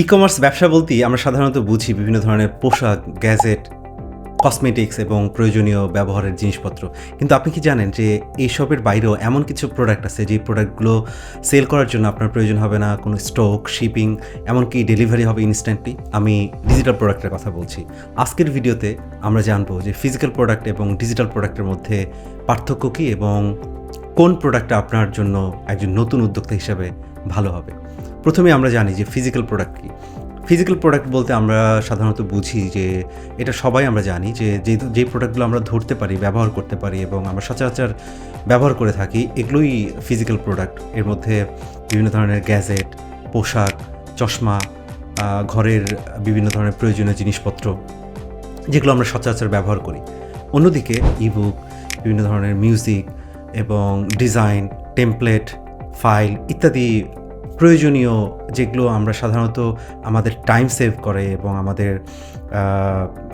E commerce ব্যবসা বলতেই আমরা সাধারণত বুঝি বিভিন্ন ধরনের পোশাক, গ্যাজেট কসমেটিক্স এবং প্রয়োজনীয় ব্যবহারের জিনিসপত্র। কিন্তু আপনি কি জানেন যে এইসবের বাইরেও এমন কিছু প্রোডাক্ট আছে যে প্রোডাক্টগুলো সেল করার জন্য আপনার প্রয়োজন হবে না? কোনো স্টক শিপিং এমনকি ডেলিভারি হবে ইনস্ট্যান্টলি আমি ডিজিটাল প্রোডাক্টের কথা বলছি। আজকের ভিডিওতে আমরা জানব যে ফিজিক্যাল প্রোডাক্ট এবং ডিজিটাল প্রোডাক্টের মধ্যে পার্থক্য কী এবং কোন প্রোডাক্টটা আপনার জন্য একজন নতুন উদ্যোক্তা হিসাবে ভালো হবে। প্রথমে আমরা জানি যে ফিজিক্যাল প্রোডাক্ট কী। ফিজিক্যাল প্রোডাক্ট বলতে আমরা সাধারণত বুঝি যে এটা সবাই আমরা জানি যে যে প্রোডাক্টগুলো আমরা ধরতে পারি, ব্যবহার করতে পারি এবং আমরা সচরাচর ব্যবহার করে থাকি, এগুলোই ফিজিক্যাল প্রোডাক্টের মধ্যে বিভিন্ন ধরনের গ্যাজেট, পোশাক, চশমা ঘরের বিভিন্ন ধরনের প্রয়োজনীয় জিনিসপত্র যেগুলো আমরা সচরাচর ব্যবহার করি। অন্যদিকে ইবুক বিভিন্ন ধরনের মিউজিক এবং ডিজাইন টেমপ্লেট ফাইল ইত্যাদি প্রয়োজনীয় যেগুলো আমরা সাধারণত আমাদের টাইম সেভ করে এবং আমাদের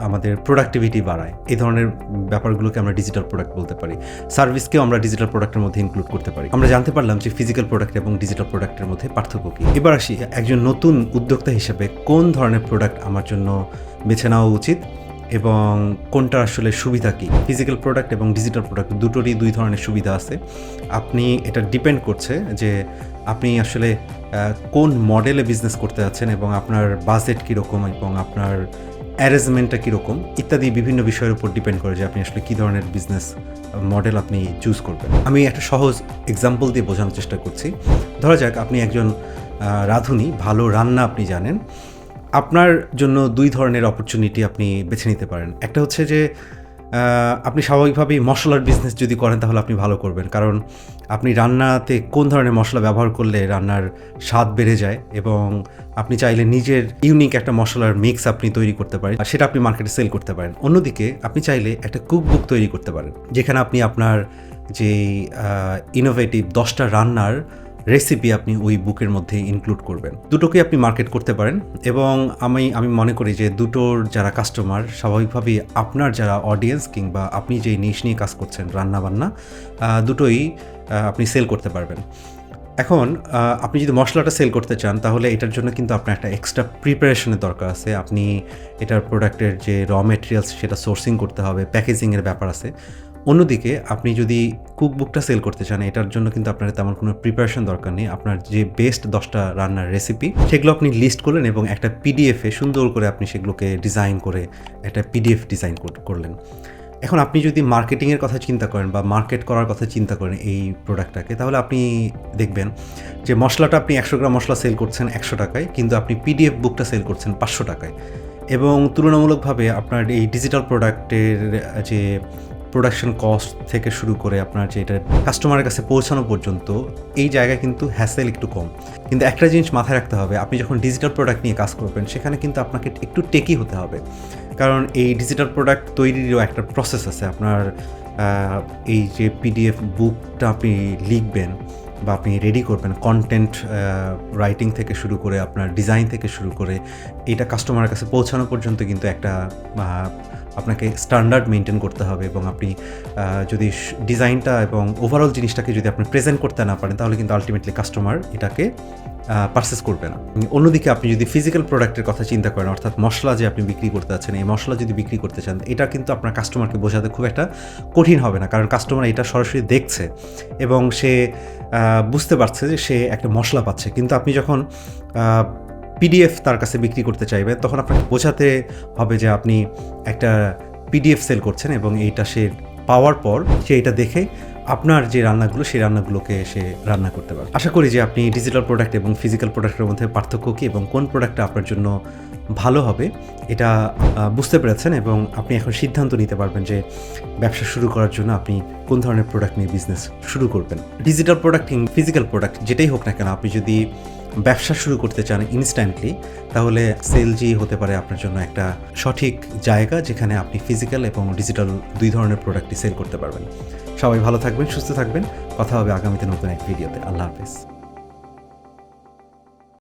আমাদের প্রোডাক্টিভিটি বাড়ায়, এই ধরনের ব্যাপারগুলোকে আমরা ডিজিটাল প্রোডাক্ট বলতে পারি। সার্ভিসকেও আমরা ডিজিটাল প্রোডাক্টের মধ্যে ইনক্লুড করতে পারি। আমরা জানতে পারলাম যে ফিজিক্যাল প্রোডাক্ট এবং ডিজিটাল প্রোডাক্টের মধ্যে পার্থক্য কী। এবার আসি, একজন নতুন উদ্যোক্তা হিসেবে কোন ধরনের প্রোডাক্ট আমার জন্য বেছে নেওয়া উচিত? এবং কোনটা আসলে সুবিধা কী? ফিজিক্যাল প্রোডাক্ট এবং ডিজিটাল প্রোডাক্ট দুটোরই দুই ধরনের সুবিধা আছে। আপনি এটা ডিপেন্ড করছে যে আপনি আসলে কোন মডেলে বিজনেস করতে যাচ্ছেন এবং আপনার বাজেট কীরকম এবং আপনার অ্যারেঞ্জমেন্টটা কীরকম ইত্যাদি বিভিন্ন বিষয়ের উপর ডিপেন্ড করে যে আপনি আসলে কী ধরনের বিজনেস মডেল আপনি চুজ করবেন। আমি একটা সহজ এক্সাম্পল দিয়ে বোঝানোর চেষ্টা করছি। ধরা যাক আপনি একজন রাঁধুনি, ভালো রান্না আপনি জানেন। আপনার জন্য দুই ধরনের অপরচুনিটি আপনি বেছে নিতে পারেন। একটা হচ্ছে যে আপনি স্বাভাবিকভাবেই মশলার বিজনেস যদি করেন তাহলে আপনি ভালো করবেন। কারণ আপনি রান্নাতে কোন ধরনের মশলা ব্যবহার করলে রান্নার স্বাদ বেড়ে যায় এবং আপনি চাইলে নিজের ইউনিক একটা মশলার মিক্স আপনি তৈরি করতে পারেন সেটা আপনি মার্কেটে সেল করতে পারেন। অন্যদিকে আপনি চাইলে একটা কুক বুক তৈরি করতে পারেন, যেখানে আপনি আপনার যে ইনোভেটিভ দশটা রান্নার রেসিপি আপনি ওই বুকের মধ্যে ইনক্লুড করবেন। দুটোকে আপনি মার্কেট করতে পারেন এবং আমি আমি মনে করি যে দুটোর যারা কাস্টমার স্বাভাবিকভাবেই আপনার যারা অডিয়েন্স কিংবা আপনি যেই নিশ নিয়ে কাজ করছেন, রান্নাবান্না দুটোই আপনি সেল করতে পারবেন। এখন আপনি যদি মশলাটা সেল করতে চান, তাহলে এটার জন্য কিন্তু আপনার একটা এক্সট্রা প্রিপারেশনের দরকার আছে। আপনি এটার প্রোডাক্টের যে র মেটেরিয়ালস সেটা সোর্সিং করতে হবে প্যাকেজিংয়ের ব্যাপার আছে। অন্যদিকে আপনি যদি কুকবুকটা সেল করতে চান, এটার জন্য কিন্তু আপনার তেমন কোনো প্রিপারেশন দরকার নেই। আপনার যে বেস্ট দশটা রান্নার রেসিপি সেগুলো আপনি লিস্ট করলেন এবং একটা পিডিএফে সুন্দর করে আপনি সেগুলোকে ডিজাইন করে একটা পিডিএফ ডিজাইন করলেন। এখন আপনি যদি মার্কেটিংয়ের কথা চিন্তা করেন বা মার্কেট করার কথা চিন্তা করেন এই প্রোডাক্টটাকে তাহলে আপনি দেখবেন যে মশলাটা আপনি একশো গ্রাম মশলা সেল করছেন একশো টাকায়, কিন্তু আপনি পিডিএফ বুকটা সেল করছেন পাঁচশো টাকায়। এবং তুলনামূলকভাবে আপনার এই ডিজিটাল প্রোডাক্টের যে প্রোডাকশন কস্ট থেকে শুরু করে আপনার যে এটা কাস্টমারের কাছে পৌঁছানো পর্যন্ত, এই জায়গায় কিন্তু হ্যাসেল একটু কম। কিন্তু একটা জিনিস মাথায় রাখতে হবে, আপনি যখন ডিজিটাল প্রোডাক্ট নিয়ে কাজ করবেন, সেখানে কিন্তু আপনাকে একটু টেকি হতে হবে। কারণ এই ডিজিটাল প্রোডাক্ট তৈরিরও একটা প্রসেস আছে। আপনার এই যে পিডিএফ বুকটা আপনি লিখবেন বা আপনি রেডি করবেন কন্টেন্ট রাইটিং থেকে শুরু করে, আপনার ডিজাইন থেকে শুরু করে, এটা কাস্টমারের কাছে পৌঁছানো পর্যন্ত কিন্তু একটা আপনাকে স্ট্যান্ডার্ড মেনটেন করতে হবে এবং আপনি যদি ডিজাইনটা এবং ওভারঅল জিনিসটাকে যদি আপনি প্রেজেন্ট করতে না পারেন, তাহলে কিন্তু আলটিমেটলি কাস্টমার এটাকে পারচেস করবে না। অন্যদিকে আপনি যদি ফিজিক্যাল প্রোডাক্টের কথা চিন্তা করেন, অর্থাৎ মশলা যে আপনি বিক্রি করতে যাচ্ছেন, এই মশলা যদি বিক্রি করতে চান, এটা কিন্তু আপনার কাস্টমারকে বোঝাতে খুব একটা কঠিন হবে না, কারণ কাস্টমার এটা সরাসরি দেখছে এবং সে বুঝতে পারছে যে সে একটা মশলা পাচ্ছে। কিন্তু আপনি যখন পিডিএফ তার কাছে বিক্রি করতে চাইবে, তখন আপনাকে বোঝাতে হবে যে আপনি একটা পিডিএফ সেল করছেন এবং এইটা সে পাওয়ার পর সে এটা দেখে আপনার যে রান্নাগুলো, সেই রান্নাগুলোকে সে রান্না করতে পারবে। আশা করি যে আপনি ডিজিটাল প্রোডাক্ট এবং ফিজিক্যাল প্রোডাক্টের মধ্যে পার্থক্য কী এবং কোন প্রোডাক্টটা আপনার জন্য ভালো হবে, এটা বুঝতে পেরেছেন এবং আপনি এখন সিদ্ধান্ত নিতে পারবেন যে ব্যবসা শুরু করার জন্য আপনি কোন ধরনের প্রোডাক্ট নিয়ে বিজনেস শুরু করবেন। ডিজিটাল প্রোডাক্ট ফিজিক্যাল প্রোডাক্ট যেটাই হোক না কেন, আপনি যদি ব্যবসা শুরু করতে চান ইনস্ট্যান্টলি তাহলে সেলজি হতে পারে আপনার জন্য একটা সঠিক জায়গা যেখানে আপনি ফিজিক্যাল এবং ডিজিটাল দুই ধরনের প্রোডাক্টই সেল করতে পারবেন। সবাই ভালো থাকবেন, সুস্থ থাকবেন। কথা হবে আগামীতে নতুন এক ভিডিওতে আল্লাহ হাফেজ।